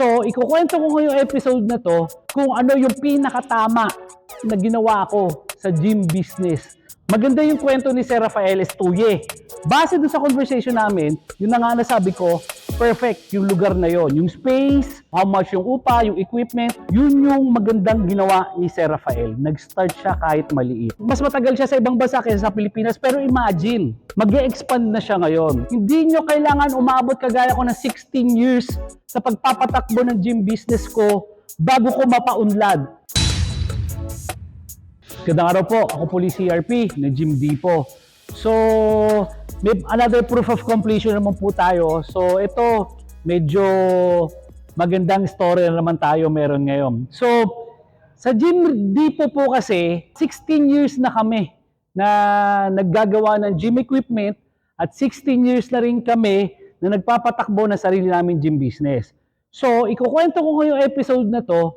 So, ikukwento ko ngayong episode na to kung ano yung pinakatama na ginawa ko sa gym business. Maganda yung kwento ni Sir Rafael Estuye. Base doon sa conversation namin, yun na nga nasabi ko, perfect yung lugar na yon. Yung space, how much yung upa, yung equipment, yun yung magandang ginawa ni Sir Rafael. Nag-start siya kahit maliit. Mas matagal siya sa ibang bansa kaysa sa Pilipinas, pero imagine, mag expand na siya ngayon. Hindi nyo kailangan umabot kagaya ko ng 16 years sa pagpapatakbo ng gym business ko bago ko mapaunlad. Gandang araw po, ako po si CRP na Jim Dipo. So, may another proof of completion naman po tayo. So, ito, medyo magandang story na naman tayo meron ngayon. So, sa Jim Dipo po kasi, 16 years na kami na naggagawa ng gym equipment at 16 years na rin kami na nagpapatakbo ng sarili namin gym business. So, ikukwento ko ngayong episode na to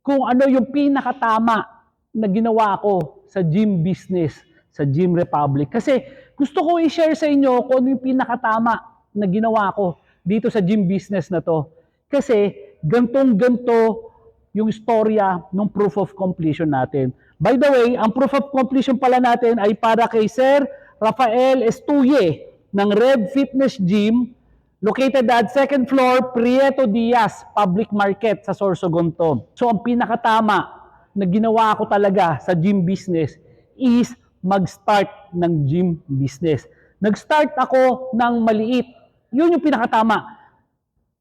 kung ano yung pinakatama na ginawa ko sa gym business, sa Gym Republic. Kasi gusto ko i-share sa inyo kung ano yung pinakatama na ginawa ko dito sa gym business na to. Kasi gantong-ganto yung storya ng proof of completion natin. By the way, ang proof of completion pala natin ay para kay Sir Rafael Estuye ng Red Fitness Gym located at second floor Prieto Diaz Public Market sa Sorsogon. So ang pinakatama na ginawa ko talaga sa gym business is mag-start ng gym business. Nag-start ako ng maliit. Yun yung pinakatama.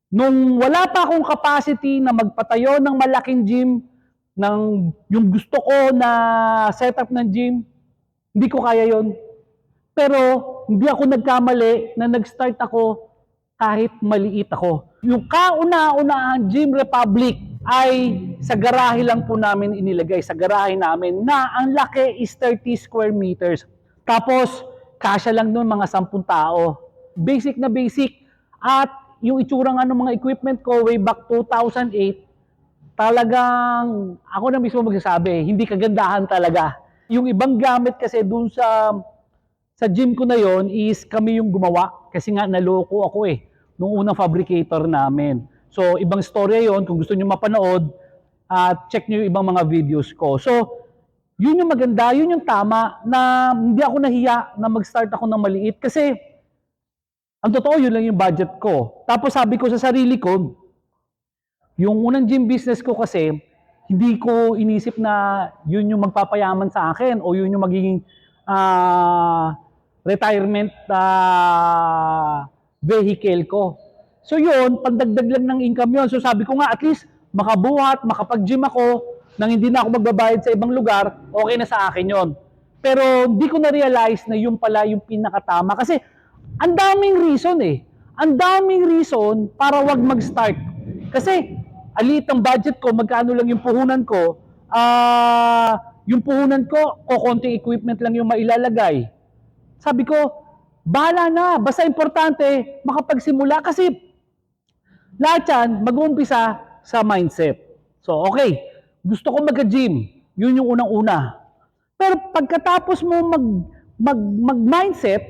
Nung wala pa akong capacity na magpatayo ng malaking gym, ng yung gusto ko na setup ng gym, hindi ko kaya yon. Pero hindi ako nagkamali na nag-start ako kahit maliit ako. Yung kauna-unahang Gym Republic ay sa garahe lang po namin inilagay, sa garahe namin na ang laki is 30 square meters. Tapos, kasya lang nun mga 10 tao. Basic na basic. At yung itsura nga ng mga equipment ko way back 2008, talagang ako na mismo magsasabi, hindi kagandahan talaga. Yung ibang gamit kasi dun sa sa gym ko na yon is kami yung gumawa kasi nga naloko ako eh nung unang fabricator namin. So ibang storya yon kung gusto niyo mapanood at check niyo yung ibang mga videos ko. So yun yung maganda, yun yung tama na hindi ako nahiya na mag-start ako ng maliit kasi ang totoo yun lang yung budget ko. Tapos sabi ko sa sarili ko, yung unang gym business ko kasi, hindi ko inisip na yun yung magpapayaman sa akin o yun yung magiging ah, retirement ah, vehicle ko. So yun, pandagdag lang ng income yun. So sabi ko nga, at least makabuhat, makapag-gym ako, nang hindi na ako magbabayad sa ibang lugar, okay na sa akin yon. Pero hindi ko na-realize na yun pala yung pinakatama. Kasi ang daming reason eh. Ang daming reason para wag mag-start. Kasi alit ang budget ko, magkano lang yung puhunan ko, ah, yung puhunan ko, kokonting equipment lang yung mailalagay. Sabi ko, bahala na, basta importante, makapagsimula kasi lahat yan, mag-uumpisa sa mindset. So, okay, gusto ko mag-gym, yun yung unang-una. Pero pagkatapos mo mag, mag, mag-mindset,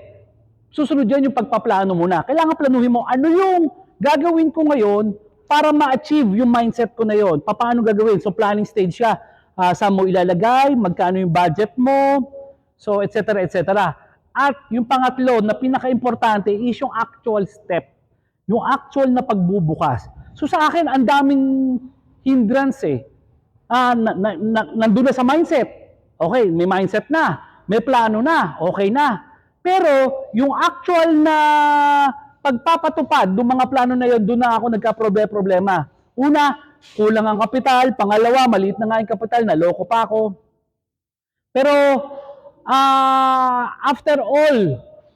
susunod yan yung pagpaplano mo na. Kailangan planuhin mo, ano yung gagawin ko ngayon para ma-achieve yung mindset ko na yon. Paano gagawin? So planning stage siya. Uh, saan mo ilalagay, magkano yung budget mo, so etc. etc. At yung pangatlo na pinaka-importante is yung actual step. Yung actual na pagbubukas. So sa akin, ang daming hindrance eh. Ah, na, na, na, nandun na sa mindset. Okay, may mindset na. May plano na. Okay na. Pero yung actual na pagpapatupad ng mga plano na yun, doon na ako nagka-problema. Una, kulang ang kapital. Pangalawa, maliit na nga yung kapital, naloko pa ako. Pero uh, after all,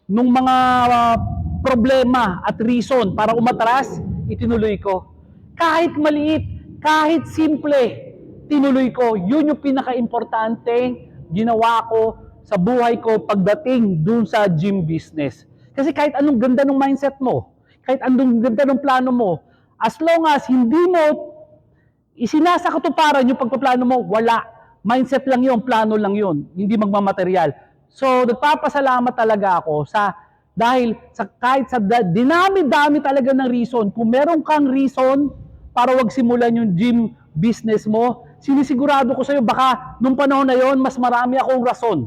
nung mga uh, problema at reason para umatras, itinuloy ko. Kahit maliit, kahit simple, tinuloy ko. Yun yung pinaka-importante ginawa ko sa buhay ko pagdating dun sa gym business. Kasi kahit anong ganda ng mindset mo, kahit anong ganda ng plano mo, as long as hindi mo isinasakatuparan yung pagpaplano mo, wala. Mindset lang yun, plano lang yun, hindi magmamaterial. So, nagpapasalamat talaga ako sa dahil sa kahit sa dinami-dami talaga ng reason, kung meron kang reason para wag simulan yung gym business mo, sinisigurado ko sa'yo baka nung panahon na yon mas marami akong rason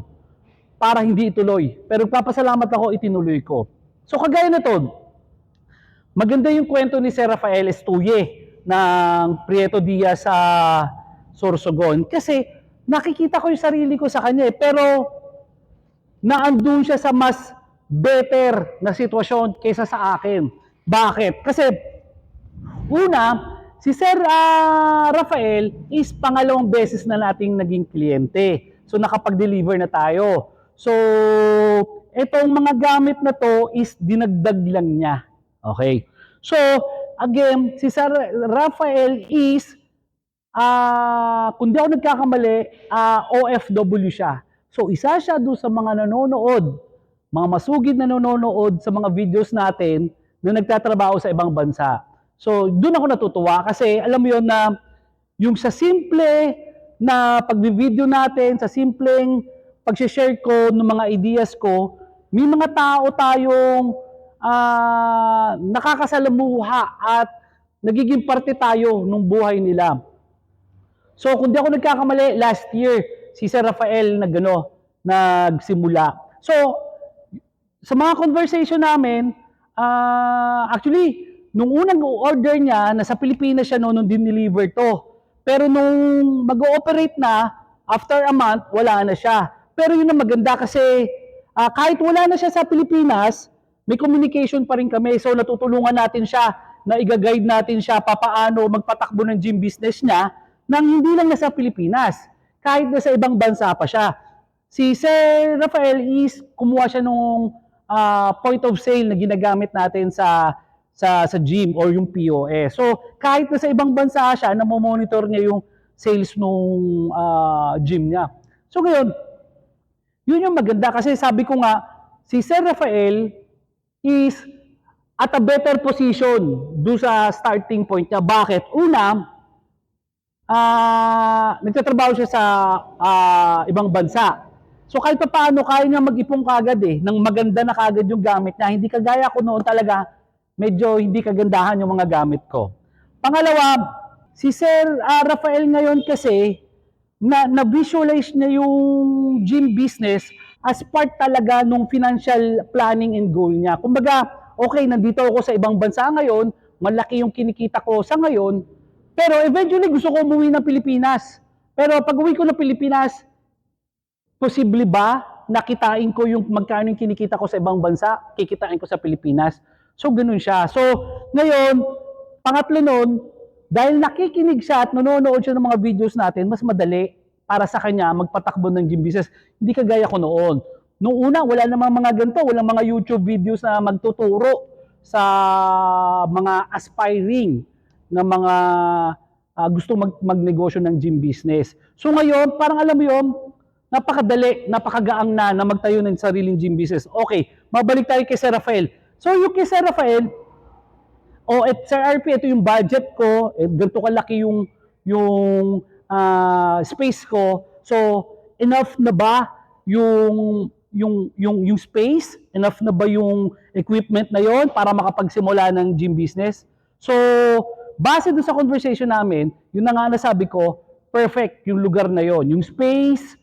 para hindi ituloy. Pero papasalamat ako, itinuloy ko. So kagaya na to, maganda yung kwento ni Sir Rafael Estuye ng Prieto Diaz sa Sorsogon. Kasi nakikita ko yung sarili ko sa kanya eh. Pero naandun siya sa mas better na sitwasyon kaysa sa akin. Bakit? Kasi una, si Sir ah, Rafael is pangalawang beses na nating naging kliyente. So nakapag-deliver na tayo. So itong mga gamit na to is dinagdag lang niya. Okay. So again, si Sir Rafael is ah kung di ako nagkakamali, ah, OFW siya. So isa siya doon sa mga nanonood, mga masugid na nanonood sa mga videos natin na nagtatrabaho sa ibang bansa. So doon ako natutuwa kasi alam mo yon na yung sa simple na pagbi-video natin, sa simpleng pag-share ko ng mga ideas ko, may mga tao tayong ah, nakakasalamuha at nagiging parte tayo ng buhay nila. So kung di ako nagkakamali, last year, si Sir Rafael nagano, nagsimula. So, sa mga conversation namin, ah, actually, nung unang order niya, nasa Pilipinas siya noon nung dineliver to. Pero nung mag-ooperate na, after a month, wala na siya. Pero yun ang maganda kasi ah, kahit wala na siya sa Pilipinas, may communication pa rin kami. So natutulungan natin siya na i-guide natin siya papaano magpatakbo ng gym business niya nang hindi lang nasa Pilipinas, kahit na sa ibang bansa pa siya. Si Sir Rafael is kumuha siya nung ah, point of sale na ginagamit natin sa sa sa gym or yung POS. So kahit na sa ibang bansa siya, namo-monitor niya yung sales nung ah, gym niya. So ngayon, yun yung maganda kasi sabi ko nga, si Sir Rafael is at a better position do sa starting point niya. Bakit? Una, ah nagtatrabaho siya sa ah, ibang bansa. So kahit pa paano, kaya niya mag-ipong kagad eh, ng maganda na kagad yung gamit niya. Hindi kagaya ko noon talaga, medyo hindi kagandahan yung mga gamit ko. Pangalawa, si Sir ah, Rafael ngayon kasi, na, na-visualize niya yung gym business as part talaga nung financial planning and goal niya. Kumbaga, okay, nandito ako sa ibang bansa ngayon, malaki yung kinikita ko sa ngayon, pero eventually gusto ko umuwi ng Pilipinas. Pero pag uwi ko ng Pilipinas, posible ba nakitain ko yung magkano yung kinikita ko sa ibang bansa, kikitain ko sa Pilipinas? So, ganun siya. So, ngayon, pangatlo nun, dahil nakikinig siya at nanonood siya ng mga videos natin, mas madali para sa kanya magpatakbo ng gym business. Hindi kagaya ko noon. Noong una, wala namang mga ganito, walang mga YouTube videos na magtuturo sa mga aspiring na mga ah, gusto mag magnegosyo ng gym business. So ngayon, parang alam mo yun, napakadali, napakagaang na na magtayo ng sariling gym business. Okay, mabalik tayo kay Sir Rafael. So yung kay Sir Rafael, o at Sir RP, ito yung budget ko, eh, ganito kalaki yung, yung ah, space ko. So, enough na ba yung, yung, yung, yung space? Enough na ba yung equipment na yon para makapagsimula ng gym business? So, base doon sa conversation namin, yun na nga nasabi ko, perfect yung lugar na yon Yung space,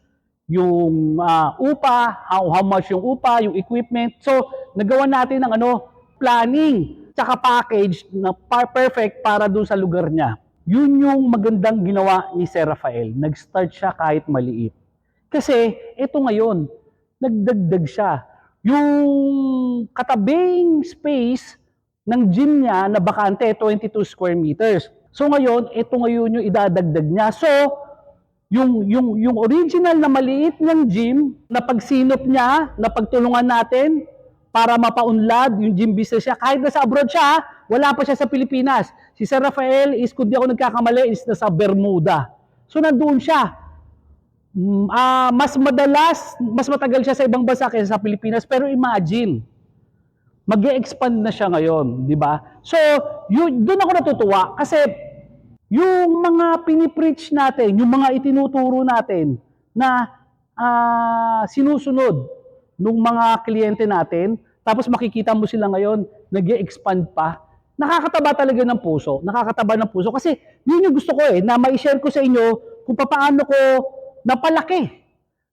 yung ah, upa, how, how much yung upa, yung equipment. So, nagawa natin ng ano, planning, tsaka package na par- perfect para dun sa lugar niya. Yun yung magandang ginawa ni Sir Rafael. Nag-start siya kahit maliit. Kasi, ito ngayon, nagdagdag siya. Yung katabing space ng gym niya na bakante, 22 square meters. So ngayon, ito ngayon yung idadagdag niya. So, yung, yung, yung original na maliit niyang gym, na pagsinop niya, na pagtulungan natin, para mapaunlad yung gym business siya. Kahit nasa abroad siya, wala pa siya sa Pilipinas. Si Sir Rafael is, kung ako nagkakamali, is nasa Bermuda. So nandoon siya. Ah, mas madalas, mas matagal siya sa ibang bansa kaysa sa Pilipinas. Pero imagine, mag expand na siya ngayon, di ba? So, yun, doon ako natutuwa kasi yung mga pinipreach natin, yung mga itinuturo natin na ah, sinusunod ng mga kliyente natin, tapos makikita mo sila ngayon, nag expand pa. nakakataba talaga ng puso. Nakakataba ng puso. Kasi yun yung gusto ko eh, na ma-share ko sa inyo kung paano ko napalaki.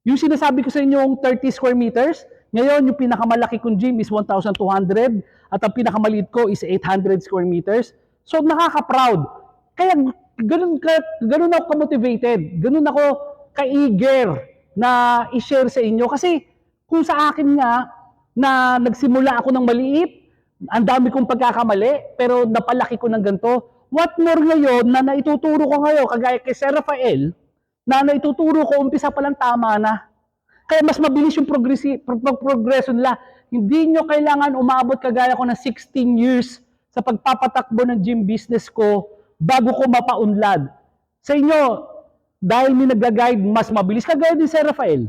Yung sinasabi ko sa inyo yung 30 square meters, ngayon yung pinakamalaki kong gym is 1,200 at ang pinakamaliit ko is 800 square meters. So nakaka-proud. Kaya ganun, ka, ganun ako ka-motivated, ganun ako ka-eager na i-share sa inyo. Kasi kung sa akin nga, na nagsimula ako ng maliit, ang dami kong pagkakamali, pero napalaki ko ng ganito. What more ngayon na naituturo ko ngayon, kagaya kay Sir Rafael, na naituturo ko, umpisa pa lang tama na. Kaya mas mabilis yung progresi- pro- pro- progression nila. Hindi nyo kailangan umabot kagaya ko ng 16 years sa pagpapatakbo ng gym business ko bago ko mapaunlad. Sa inyo, dahil may nag-guide, mas mabilis. Kagaya din Sir Rafael.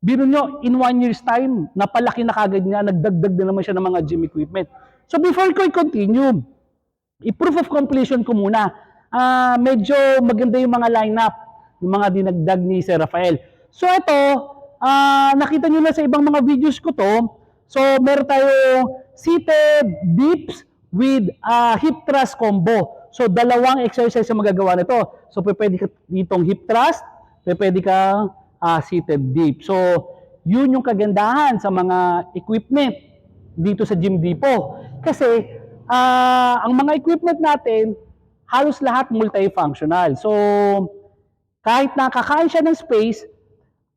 Biro nyo, in one year's time, napalaki na kagad niya, nagdagdag na naman siya ng mga gym equipment. So before ko i-continue, i-proof of completion ko muna. Ah, medyo maganda yung mga lineup ng mga dinagdag ni Sir Rafael. So ito, ah, nakita nyo na sa ibang mga videos ko to. So meron tayong seated dips with ah, hip thrust combo. So dalawang exercise ang magagawa nito. So pwede ka ditong hip thrust, pwede kang ah, seated dip. So yun yung kagandahan sa mga equipment dito sa Gym Depot. Kasi ah, ang mga equipment natin, halos lahat multifunctional. So kahit nakakain siya ng space,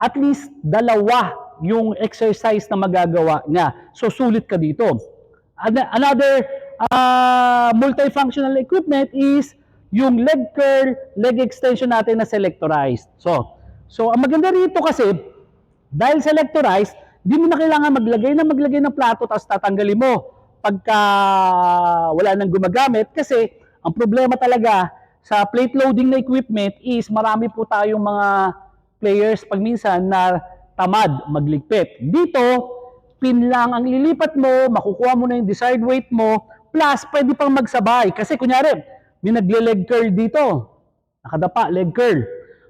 at least dalawa yung exercise na magagawa niya. So sulit ka dito. An- Another uh, multifunctional equipment is yung leg curl, leg extension natin na selectorized. So, so ang maganda rito kasi, dahil selectorized, di mo na kailangan maglagay na maglagay ng plato tapos tatanggalin mo pagka wala nang gumagamit kasi ang problema talaga sa plate loading na equipment is marami po tayong mga players pag minsan na tamad magligpit. Dito, pin lang ang lilipat mo, makukuha mo na yung desired weight mo, plus pwede pang magsabay. Kasi kunyari, may nagle-leg curl dito. Nakadapa, leg curl.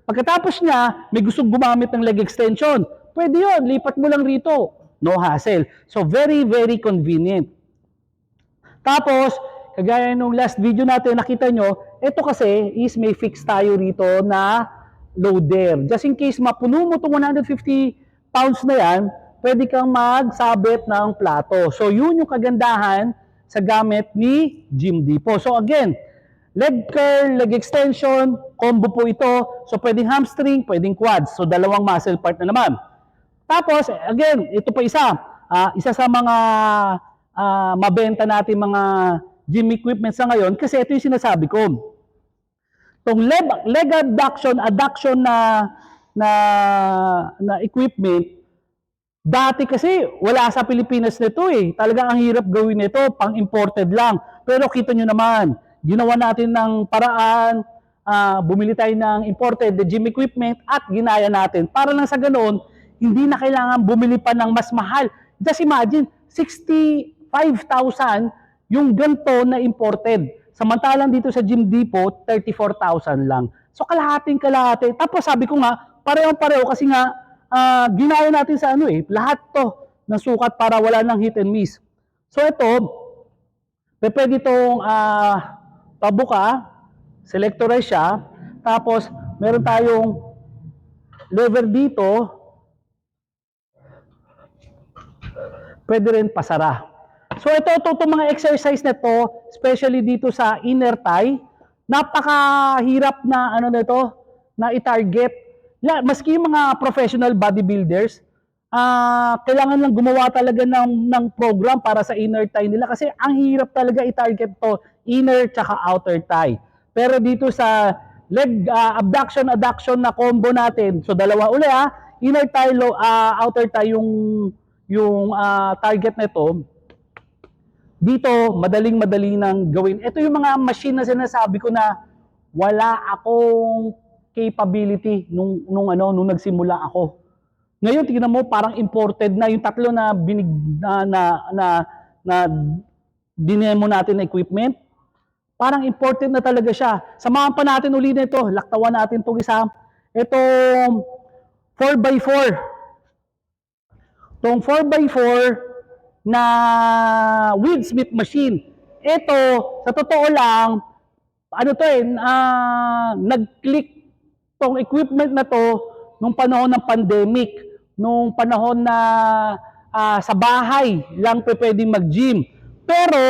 Pagkatapos niya, may gustong gumamit ng leg extension. Pwede yon lipat mo lang rito. No hassle. So, very, very convenient. Tapos, kagaya nung last video natin, nakita nyo, ito kasi is may fix tayo rito na loader. Just in case mapuno mo itong 150 pounds na yan, pwede kang magsabit ng plato. So, yun yung kagandahan sa gamit ni Jim Depot. So, again, leg curl, leg extension, combo po ito. So, pwedeng hamstring, pwedeng quads. So, dalawang muscle part na naman. Tapos, again, ito pa isa. Ah, isa sa mga ah, mabenta natin mga gym equipment sa ngayon kasi ito yung sinasabi ko. Itong leg, leg abduction, adduction na, na, na equipment, dati kasi wala sa Pilipinas nito eh. Talagang ang hirap gawin nito, pang-imported lang. Pero kita nyo naman, ginawa natin ng paraan, ah, bumili tayo ng imported gym equipment at ginaya natin. Para lang sa ganoon, hindi na kailangan bumili pa ng mas mahal. Just imagine, 65,000 yung ganito na imported. Samantalang dito sa Gym Depot, 34,000 lang. So kalahating kalahati. Tapos sabi ko nga, parehong-pareho kasi nga ah, ginaya natin sa ano eh, lahat to ng sukat para wala nang hit and miss. So ito, pwede itong ah, pabuka, selectorize siya, tapos meron tayong lever dito, pwede rin pasara. So ito, ito, mga exercise na to, especially dito sa inner thigh, napakahirap na ano nito, na i-target. Yeah, maski yung mga professional bodybuilders, ah kailangan lang gumawa talaga ng, ng program para sa inner thigh nila kasi ang hirap talaga i-target to, inner tsaka outer thigh. Pero dito sa leg ah, abduction adduction na combo natin, so dalawa uli ha, inner thigh, low, ah, outer thigh yung yung ah, target nito, dito, madaling-madali nang gawin. Ito yung mga machine na sinasabi ko na wala akong capability nung, nung, ano, nung nagsimula ako. Ngayon, tingnan mo, parang imported na yung tatlo na binig na, na, na, na dinemo natin na equipment. Parang imported na talaga siya. Samahan pa natin uli nito. Laktawan natin itong isa. Itong 4x4. Itong 4x4 na Will Smith machine. ito, sa totoo lang, ano to eh, ah, nag-click tong equipment na to nung panahon ng pandemic, nung panahon na ah, sa bahay lang pwedeng mag-gym. Pero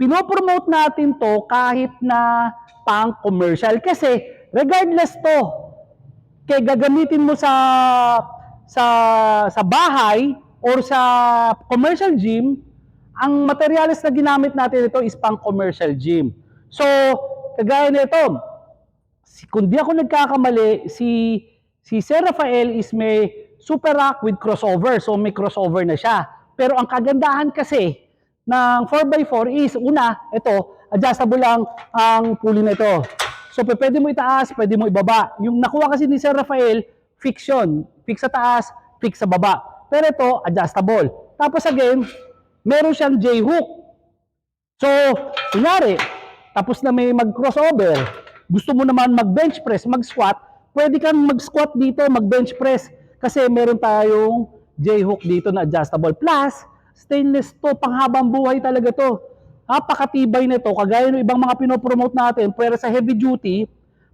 pinopromote natin to kahit na pang commercial kasi regardless to kay gagamitin mo sa sa sa bahay or sa commercial gym ang materials na ginamit natin ito is pang commercial gym. So, kagaya nito, si, kung di ako nagkakamali, si si Sir Rafael is may super rack with crossover. So, may crossover na siya. Pero ang kagandahan kasi ng 4x4 is, una, ito, adjustable lang ang pulley na ito. So, pwede mo itaas, pwede mo ibaba. Yung nakuha kasi ni Sir Rafael, fix yun. Fix sa taas, fix sa baba. Pero ito, adjustable. Tapos again, meron siyang J-hook. So, kunyari, tapos na may mag-crossover, gusto mo naman mag-bench press, mag-squat, pwede kang mag-squat dito, mag-bench press, kasi meron tayong J-hook dito na adjustable. Plus, stainless to, panghabang buhay talaga to. Napakatibay nito, kagaya ng ibang mga pinopromote natin, pero sa heavy duty,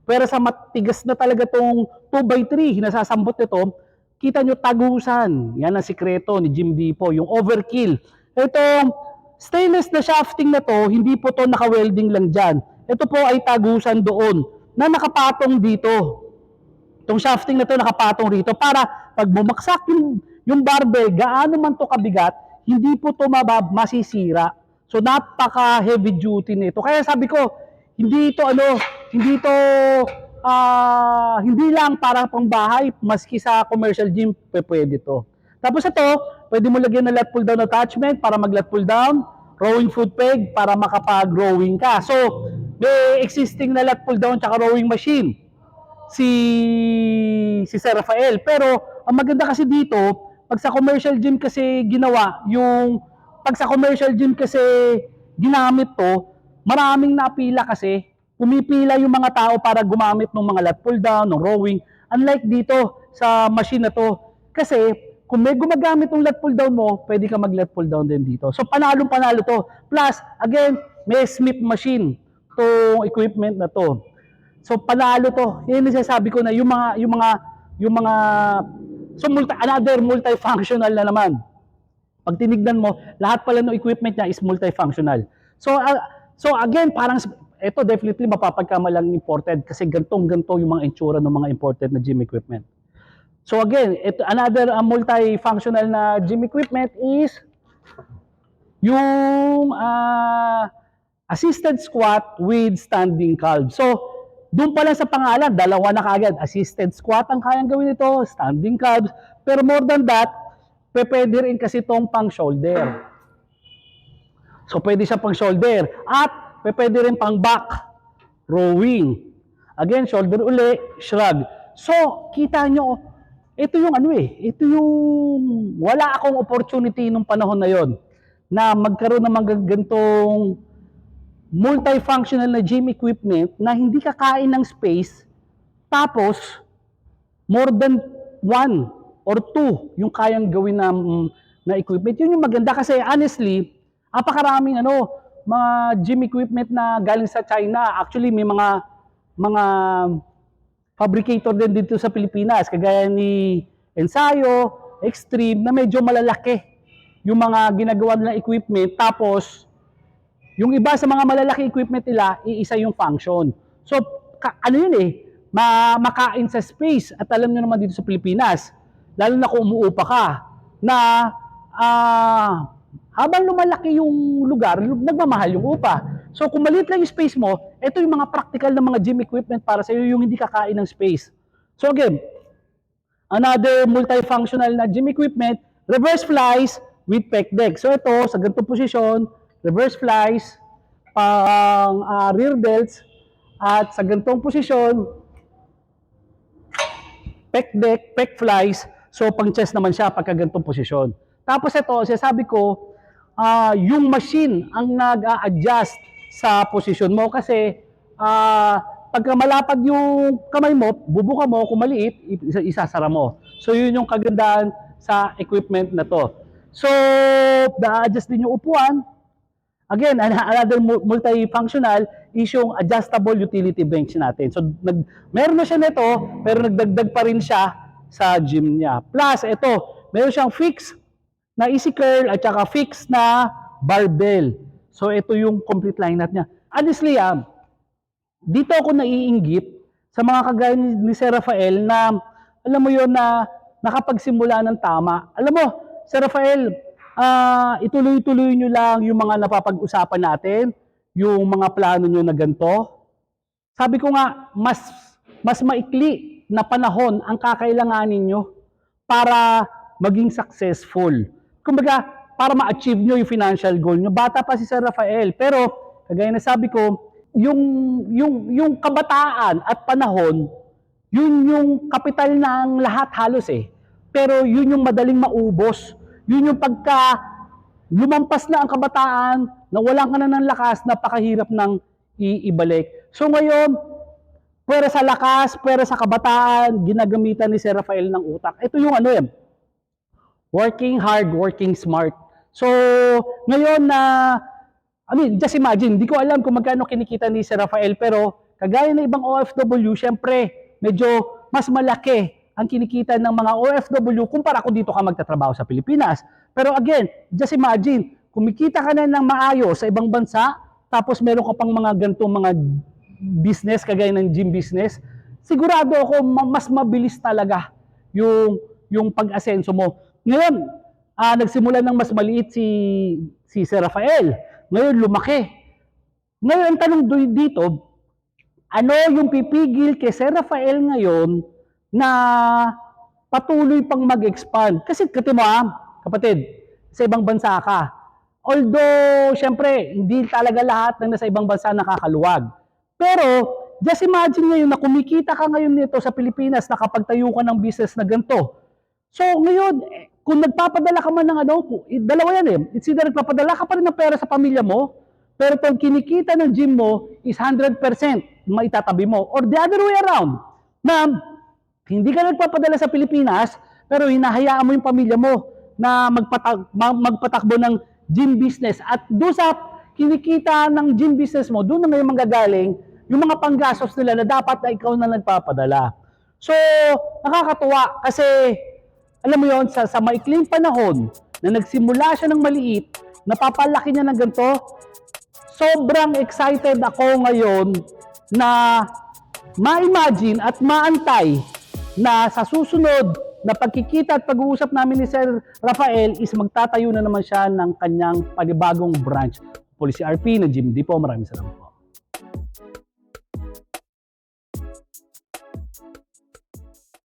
pero sa matigas na talaga tong 2x3, nasasambot nito, kita nyo tagusan. Yan ang sikreto ni Jim Dipo, yung overkill. Ito, stainless na shafting na to, hindi po to naka-welding lang dyan. Ito po ay tagusan doon na nakapatong dito. Itong shafting na to nakapatong rito para pag bumaksak yung, yung barbell, gaano man to kabigat, hindi po to mabab, masisira. So napaka heavy duty nito. Kaya sabi ko, hindi ito ano, hindi ito ah hindi lang para pang bahay, maski sa commercial gym, pwede to. Tapos ito, pwede mo lagyan ng lat pull down attachment para mag lat pull down, rowing foot peg para makapag-rowing ka. So, may existing na lat pull down tsaka rowing machine si si Sir Rafael. Pero ang maganda kasi dito, pag sa commercial gym kasi ginawa, yung pag sa commercial gym kasi ginamit to, maraming napila kasi pumipila yung mga tao para gumamit ng mga lat pull down, ng rowing. Unlike dito sa machine na to, kasi kung may gumagamit ng lat pull down mo, pwede ka mag lat pull down din dito. So panalong panalo to. Plus, again, may Smith machine tong equipment na to. So panalo to. Yan yung sinasabi ko na yung mga yung mga yung mga so multi, another multifunctional na naman. Pag tinignan mo, lahat pala ng equipment niya is multifunctional. So ah, so again, parang ito definitely mapapagkamalang imported kasi gantong ganto yung mga itsura ng mga imported na gym equipment. So again, ito, another uh, multifunctional na gym equipment is yung ah, assisted squat with standing calf. So, doon pa lang sa pangalan, dalawa na kagad. Assisted squat ang kayang gawin ito, standing calves. Pero more than that, pwede rin kasi itong pang shoulder. So, pwede siya pang shoulder. At pwede rin pang back, rowing. Again, shoulder uli, shrug. So, kita nyo, ito yung ano eh, ito yung wala akong opportunity nung panahon na yon na magkaroon ng mga gantong multifunctional na gym equipment na hindi kakain ng space tapos more than one or two yung kayang gawin na, na equipment. Yun yung maganda kasi honestly, apakaraming ano, mga gym equipment na galing sa China. Actually, may mga mga fabricator din dito sa Pilipinas, kagaya ni Ensayo, Extreme, na medyo malalaki yung mga ginagawa nilang equipment. Tapos, yung iba sa mga malalaki equipment nila, iisa yung function. So, ka- ano yun eh, ma makain sa space. At alam nyo naman dito sa Pilipinas, lalo na kung umuupa ka, na ah, habang lumalaki yung lugar, lu- nagmamahal yung upa. So, kung maliit lang yung space mo, ito yung mga practical na mga gym equipment para sa iyo, yung hindi kakain ng space. So, again, another multifunctional na gym equipment, reverse flies with pec deck. So ito, sa ganitong posisyon, reverse flies, pang ah, rear delts, at sa ganitong posisyon, pec deck, pec flies, so pang chest naman siya pagka ganitong posisyon. Tapos ito, sinasabi ko, ah, yung machine ang nag-a-adjust sa posisyon mo kasi ah, pagka malapad yung kamay mo, bubuka mo, kung maliit, isa- isasara mo. So yun yung kagandahan sa equipment na to. So, na-adjust din yung upuan. Again, an- another mu- multifunctional is yung adjustable utility bench natin. So, nag, meron na siya nito, pero nagdagdag pa rin siya sa gym niya. Plus, ito, meron siyang fixed na easy curl at saka fixed na barbell. So, ito yung complete lineup niya. Honestly, ah, dito ako naiinggit sa mga kagaya ni ni Sir Rafael na alam mo yon na nakapagsimula ng tama. Alam mo, Sir Rafael, ah, ituloy-tuloy nyo lang yung mga napapag-usapan natin, yung mga plano nyo na ganito. Sabi ko nga, mas mas maikli na panahon ang kakailanganin nyo para maging successful. Kumbaga, para ma-achieve nyo yung financial goal nyo. Bata pa si Sir Rafael, pero kagaya na sabi ko, yung, yung, yung kabataan at panahon, yun yung kapital ng lahat halos eh. Pero yun yung madaling maubos. Yun yung pagka lumampas na ang kabataan, na walang ka na ng lakas, napakahirap ng iibalik. So ngayon, pwera sa lakas, pwera sa kabataan, ginagamitan ni Sir Rafael ng utak. Ito yung ano yan, working hard, working smart. So, ngayon na, I mean, just imagine, di ko alam kung magkano kinikita ni Sir Rafael, pero kagaya ng ibang OFW, syempre, medyo mas malaki ang kinikita ng mga OFW kumpara kung dito ka magtatrabaho sa Pilipinas. Pero again, just imagine, kumikita ka na ng maayos sa ibang bansa, tapos meron ka pang mga ganitong mga business, kagaya ng gym business, sigurado ako ma- mas mabilis talaga yung, yung pag-asenso mo. Ngayon, ah, nagsimula ng mas maliit si, si Sir Rafael. Ngayon, lumaki. Ngayon, ang tanong dito, ano yung pipigil kay Sir Rafael ngayon na patuloy pang mag-expand? Kasi kati mo ah, kapatid, sa ibang bansa ka. Although, syempre, hindi talaga lahat ng nasa ibang bansa nakakaluwag. Pero, just imagine ngayon na kumikita ka ngayon nito sa Pilipinas, nakapagtayo ka ng business na ganito. So, ngayon, kung nagpapadala ka man ng ano, kung- dalawa yan eh. It's either nagpapadala ka pa rin ng pera sa pamilya mo, pero pag kinikita ng gym mo is 100% maitatabi mo. Or the other way around, na hindi ka nagpapadala sa Pilipinas, pero hinahayaan mo yung pamilya mo na magpatag, ma- magpatakbo ng gym business. At doon sa kinikita ng gym business mo, doon na ngayon manggagaling yung mga panggastos nila na dapat na ikaw na nagpapadala. So, nakakatuwa kasi alam mo yon sa, sa maikling panahon na nagsimula siya ng maliit, napapalaki niya ng ganito, sobrang excited ako ngayon na ma-imagine at maantay na sa susunod na pagkikita at pag-uusap namin ni Sir Rafael is magtatayo na naman siya ng kanyang panibagong branch. Policy RP na Jim Di po. Maraming salamat